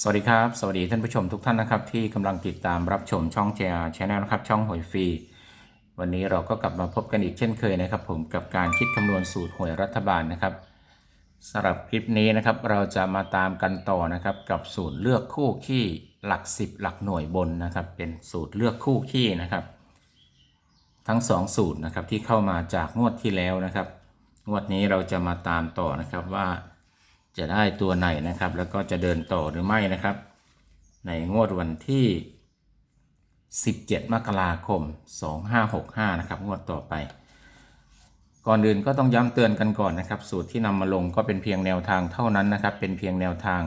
สวัสดีครับ สวัสดีท่านผู้ชมทุกท่านนะครับ ที่กำลังติดตามรับชมช่อง JR Channel นะครับ ช่องหวยฟรี วันนี้เราก็กลับมาพบกันอีกเช่นเคยนะครับ ผมกับการคิดคำนวณสูตรหวยรัฐบาลนะครับสำหรับคลิปนี้นะครับ เราจะมาตามกันต่อนะครับ กับสูตรเลือกคู่ขี้หลัก 10 หลักหน่วยบนนะครับ เป็นสูตรเลือกคู่ขี้นะครับ ทั้ง 2 สูตรนะครับที่เข้ามาจากงวดที่แล้วนะครับ งวดนี้เราจะมาตามต่อนะครับว่า จะได้ตัวไหนนะครับ แล้วก็จะเดินต่อหรือไม่นะครับ ในงวดวันที่ 17 มกราคม 2565 นะครับ งวดต่อไป ก่อนอื่นก็ต้องย้ำเตือนกันก่อนนะครับ สูตรที่นำมาลงก็เป็นเพียงแนวทางเท่านั้นนะครับ เป็นเพียงแนวทาง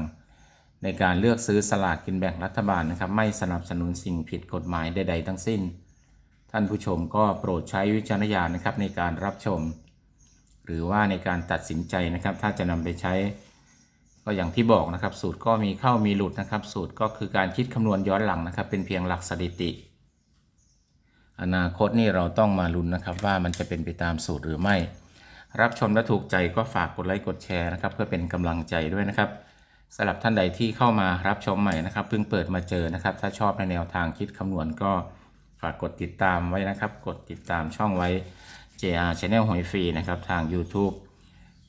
ในการเลือกซื้อสลากกินแบ่งรัฐบาลนะครับ ไม่สนับสนุนสิ่งผิดกฎหมายใด ๆ ทั้งสิ้น ท่านผู้ชมก็โปรดใช้วิจารณญาณนะครับในการรับชม หรือว่าในการตัดสินใจนะครับ ถ้าจะนำไปใช้ ก็อย่างที่บอกนะครับ สูตรก็มีเข้ามีหลุดนะครับ สูตรก็คือการคิดคำนวณย้อนหลังนะครับ เป็นเพียงหลักสถิติ อนาคตนี่เราต้องมาลุ้นนะครับ ว่ามันจะเป็นไปตามสูตรหรือไม่ รับชมและถูกใจก็ฝากกดไลค์กดแชร์นะครับ เพื่อเป็นกำลังใจด้วยนะครับสำหรับท่านใดที่เข้ามารับชมใหม่นะครับเพิ่งเปิดมาเจอนะครับ ถ้าชอบในแนวทางคิดคำนวณก็ฝากกดติดตามไว้นะครับ กดติดตามช่องไว้ JR Channel หวยฟรีนะครับทาง YouTube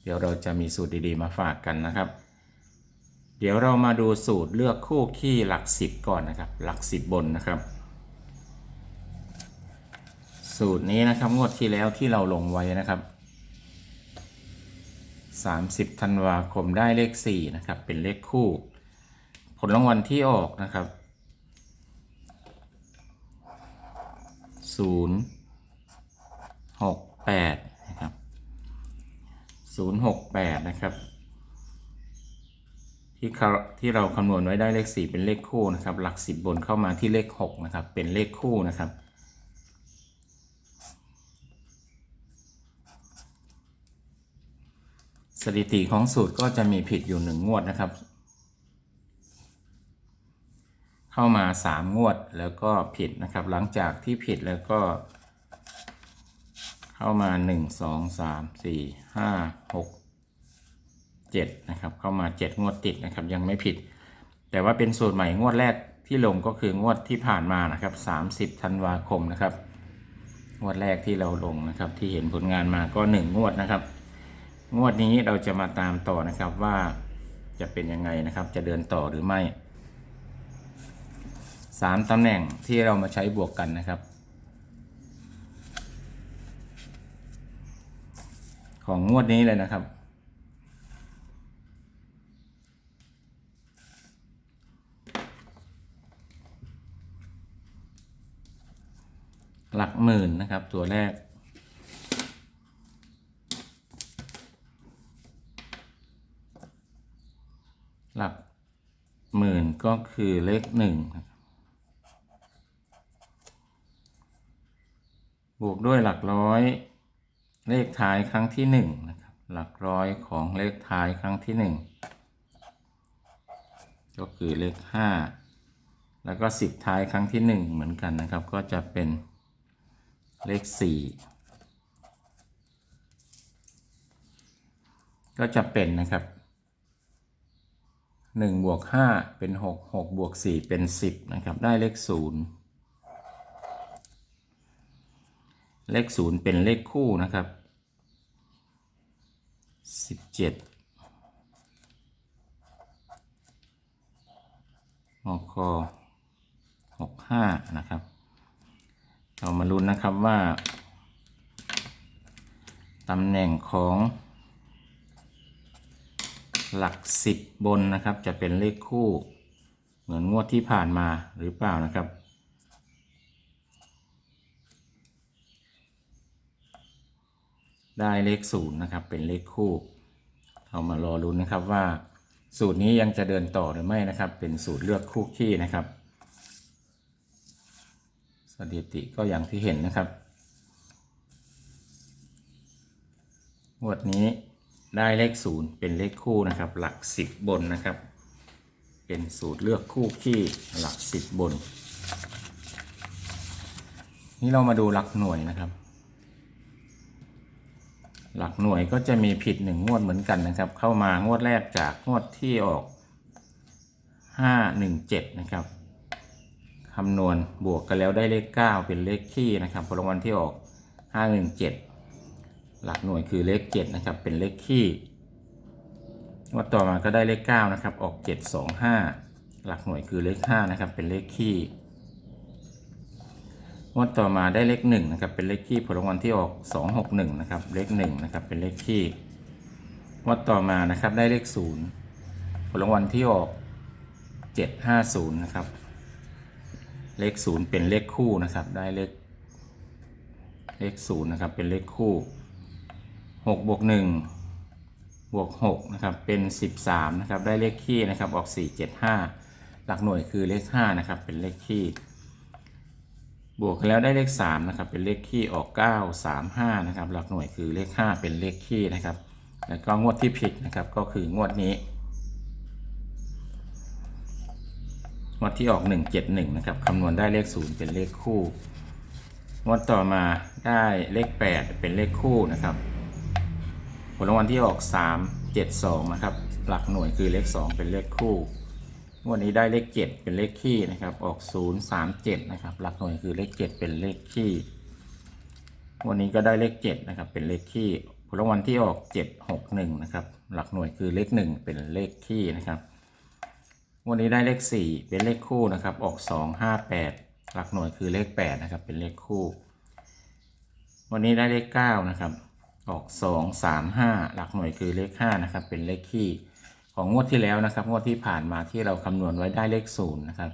เดี๋ยวเราจะมีสูตรดีๆมาฝากกันนะครับ เดี๋ยวเรามาดูสูตรเลือกคู่ขี้หลักสิบก่อนนะครับ หลักสิบบนนะครับ สูตรนี้นะครับงวดที่แล้วที่เราลงไว้นะครับ30ธันวาคมได้เลข4นะครับ เป็นเลขคู่ ผลรางวัลที่ออกนะครับ 0 6 8 นะครับ 0 6 8 นะครับ ที่เขาที่เราคำนวณไว้ได้เลข 4 เป็นเลขคู่นะครับ หลัก 10 บนเข้ามาที่เลข 6 นะครับ เป็นเลขคู่นะครับสถิติของสูตรก็จะมีผิดอยู่หนึ่งงวดนะครับ เข้ามาสามงวดแล้วก็ผิดนะครับ หลังจากที่ผิดแล้วก็ เข้ามาหนึ่งสองสามสี่ห้าหก เจ็ดนะครับเข้ามาเจ็ดงวดติดนะครับยังไม่ผิด แต่ว่าเป็นสูตรใหม่งวดแรกที่ลงก็คืองวดที่ผ่านมานะครับสามสิบธันวาคมนะครับงวดแรกที่เราลงนะครับที่เห็นผลงานมาก็หนึ่งงวดนะครับ งวดนี้เราจะมาตามต่อนะครับว่าจะเป็นยังไงนะครับ จะเดินต่อหรือไม่สามตำแหน่งที่เรามาใช้บวกกันนะครับ ของงวดนี้เลยนะครับ หลักหมื่นนะครับ ตัวแรก หลักหมื่นก็คือเลขหนึ่งบบวกด้วยหลักร้อย เลขท้ายครั้งที่หนึ่งนะครับ หลักร้อยของเลขท้ายครั้งที่หนึ่งก็คือเลขห้าแล้วก็สิบท้ายครั้งที่หนึ่งเหมือนกันนะครับ ก็จะเป็น เลขสี่ก็จะเป็นนะครับหนึ่งบวกห้าเป็นหกหกบวกสี่เป็นสิบนะครับ ได้เลขศูนย์เลขศูนย์เป็นเลขคู่นะครับสิบเจ็ดงคหกห้านะครับ เรามาลุ้นนะครับว่าตำแหน่งของหลักสิบบนนะครับ จะเป็นเลขคู่ เหมือนงวดที่ผ่านมาหรือเปล่านะครับ ได้เลขศูนย์นะครับ เป็นเลขคู่เรามารอรุ้นนะครับว่า สูตรนี้ยังจะเดินต่อหรือไม่นะครับ เป็นสูตรเลือกคู่ขี้นะครับ สถิติก็อย่างที่เห็นนะครับ งวดนี้ได้เลขศูนย์เป็นเลขคู่นะครับ หลักสิบบนนะครับ เป็นสูตรเลือกคู่ขี้หลักสิบบน นี่เรามาดูหลักหน่วยนะครับ หลักหน่วยก็จะมีผิดหนึ่งงวดเหมือนกันนะครับ เข้ามางวดแรกจากงวดที่ออกห้าหนึ่งเจ็ดนะครับ คำนวณบวกกันแล้วได้เลขเก้าเป็นเลขคี่นะครับผลรางวัลที่ออกห้าหลักหน่วยคือเลขเจ็ดนะครับ เป็นเลขคี่งวัดต่อมาก็ได้เลขเก้านะครับ ออกเจ็ดสองห้าหลักหน่วยคือเลขห้านะครับ เป็นเลขคี่งวดต่อมาได้เลขหนึ่งนะครับเป็นเลขคี่ผลรางวัลที่ออกสองหกหนึ่งนะครับเลขหนึ่งนะครับเป็นเลขคี่งวดต่อมานะครับได้เลขศูนย์ผลรางวัลที่ออกเจ็ดห้าศูนย์นะครับ เลขศูนย์เป็นเลขคู่นะครับ ได้เลขเลขศูนย์นะครับ เป็นเลขคู่หกบวกหนึ่งบวกหกนะครับ เป็นสิบสามนะครับ ได้เลขคี่นะครับ ออกสี่เจ็ดห้าหลักหน่วยคือเลขห้านะครับ เป็นเลขคี่บวกกันแล้วได้เลขสามนะครับ เป็นเลขคี่ออกเก้าสามห้านะครับ หลักหน่วยคือเลขห้าเป็นเลขคี่นะครับ แล้วก็งวดที่ผิดนะครับ ก็คืองวดนี้ งวดที่ออก 171 นะครับคำนวณได้เลข 0 เป็นเลขคู่งวดต่อมาได้เลข 8 เป็นเลขคู่นะครับ ผลรางวัลที่ออก 372 นะครับ หลักหน่วยคือเลข 2 เป็นเลขคู่งวดนี้ได้เลข 7 เป็นเลขคี่นะครับ ออก 037 นะครับ หลักหน่วยคือเลข 7 เป็นเลขคี่งวันนี้ก็ได้เลข 7 นะครับ เป็นเลขคี่ผลรางวัลที่ออก 761 นะครับ หลักหน่วยคือเลข 1 เป็นเลขคี่นะครับ วันนี้ได้เลข 4 เป็นเลขคู่นะครับ ออก 2 5 8 หลักหน่วยคือเลข 8 นะครับ เป็นเลขคู่ วันนี้ได้เลข 9 นะครับ ออก 2 3 5 หลักหน่วยคือเลข 5 นะครับ เป็นเลขคี่ของงวดที่แล้วนะครับ งวดที่ผ่านมาที่เราคำนวณไว้ได้เลข 0 นะครับ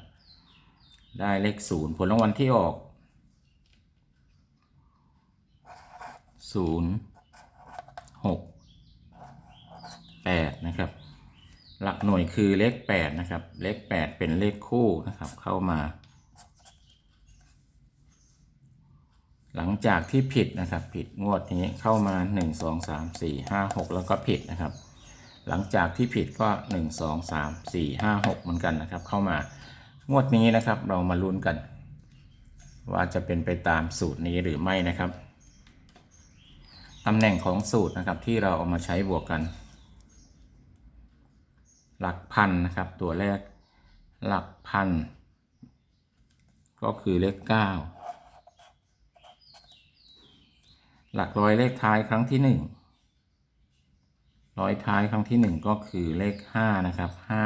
ได้เลข 0 ผลรางวัลที่ออก 0 6 8 นะครับ หลักหน่วยคือเลข8นะครับ เลข8เป็นเลขคู่นะครับ เข้ามา หลังจากที่ผิดนะครับ ผิดงวดนี้เข้ามา1 2 3 4 5 6แล้วก็ผิดนะครับ หลังจากที่ผิดก็1 2 3 4 5 6เหมือนกันนะครับ เข้ามางวดนี้นะครับ เรามาลุ้นกัน ว่าจะเป็นไปตามสูตรนี้หรือไม่นะครับตำแหน่งของสูตรนะครับที่เราเอามาใช้บวกกัน หลักพันนะครับ ตัวแรกหลักพัน ก็คือเลขเก้าหลักร้อยเลขท้ายครั้งที่หนึ่งร้อยท้ายครั้งที่หนึ่งก็คือเลขห้านะครับห้า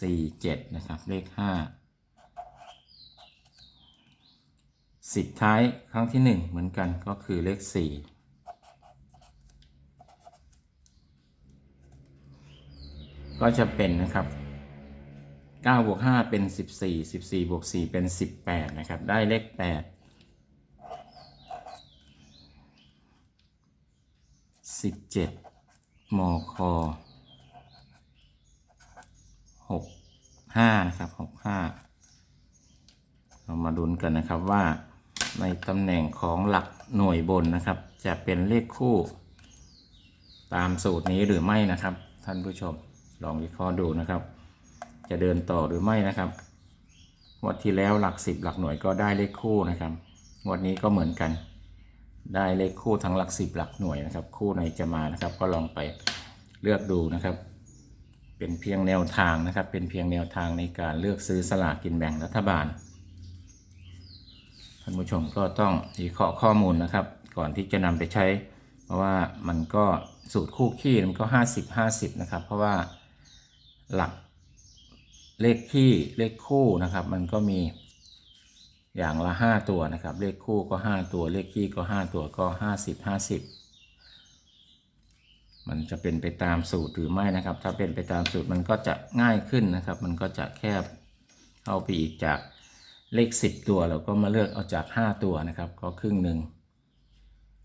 สี่เจ็ดนะครับ เลขห้าสิบท้ายครั้งที่หนึ่งเหมือนกันก็คือเลขสี่ ก็จะเป็นนะครับ9บวก5เป็น 14 14บวก4เป็น 18 นะครับ ได้เลข 8 17มค65 นะครับ 65 เรามาดูกันนะครับว่าในตำแหน่งของหลักหน่วยบนนะครับ จะเป็นเลขคู่ตามสูตรนี้หรือไม่นะครับ ท่านผู้ชม ลองวิเคราะห์ดูนะครับ จะเดินต่อหรือไม่นะครับงวดที่แล้วหลักสิบหลักหน่วยก็ได้เลขคู่นะครับงวดนี้ก็เหมือนกัน ได้เลขคู่ทั้งหลักสิบหลักหน่วยนะครับ คู่ไหนจะมานะครับ ก็ลองไปเลือกดูนะครับ เป็นเพียงแนวทางนะครับ เป็นเพียงแนวทางในการเลือกซื้อสลากกินแบ่งรัฐบาลท่านผู้ชมก็ต้องวิเคราะห์ข้อมูลนะครับ ก่อนที่จะนำไปใช้ เพราะว่ามันก็สูตรคู่ขี้มันก็ 50 50 นะครับ เพราะว่า หลักเลขขี้เลขคู่นะครับ มันก็มีอย่างละ 5 ตัวนะครับ เลขคู่ก็ 5 ตัว เลขขี้ก็ 5 ตัวก็ 50 50 มันจะเป็นไปตามสูตรหรือไม่นะครับ ถ้าเป็นไปตามสูตรมันก็จะง่ายขึ้นนะครับ มันก็จะแคบเข้าไปอีกจากเลข 10 ตัวเราก็มาเลือกเอาจาก 5 ตัวนะครับ ก็ครึ่งหนึ่ง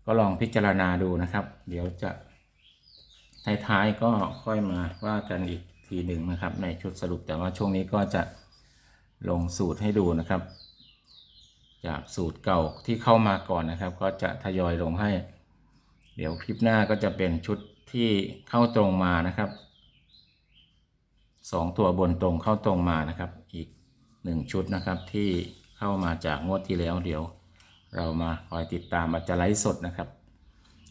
ก็ลองพิจารณาดูนะครับ เดี๋ยวจะท้ายๆก็ค่อยมาว่ากันอีก ทีหนึ่งนะครับ ในชุดสรุปแต่ว่าช่วงนี้ก็จะลงสูตรให้ดูนะครับ จากสูตรเก่าที่เข้ามาก่อนนะครับ ก็จะทยอยลงให้ เดี๋ยวคลิปหน้าก็จะเป็นชุดที่เข้าตรงมานะครับสองตัวบนตรงเข้าตรงมานะครับ อีกหนึ่งชุดนะครับที่เข้ามาจากงวดที่แล้วเดี๋ยว เรามาคอยติดตามอาจจะไลฟ์สดนะครับ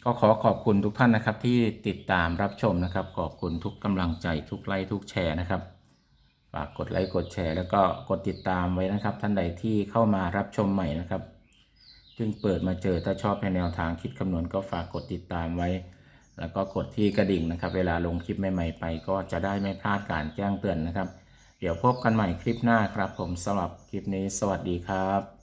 ก็ขอขอบคุณทุกท่านนะครับที่ติดตามรับชมนะครับ ขอบคุณทุกกำลังใจทุกไลค์ทุกแชร์นะครับฝากกดไลค์กดแชร์ แล้วก็กดติดตามไว้นะครับ ท่านใดที่เข้ามารับชมใหม่นะครับเพิ่งเปิดมาเจอถ้าชอบในแนวทางคิดคำนวณก็ฝากกดติดตามไว้ แล้วก็กดที่กระดิ่งนะครับ เวลาลงคลิปใหม่ๆไป ก็จะได้ไม่พลาดการแจ้งเตือนนะครับ เดี๋ยวพบกันใหม่คลิปหน้าครับ ผมสำหรับคลิปนี้ สวัสดีครับ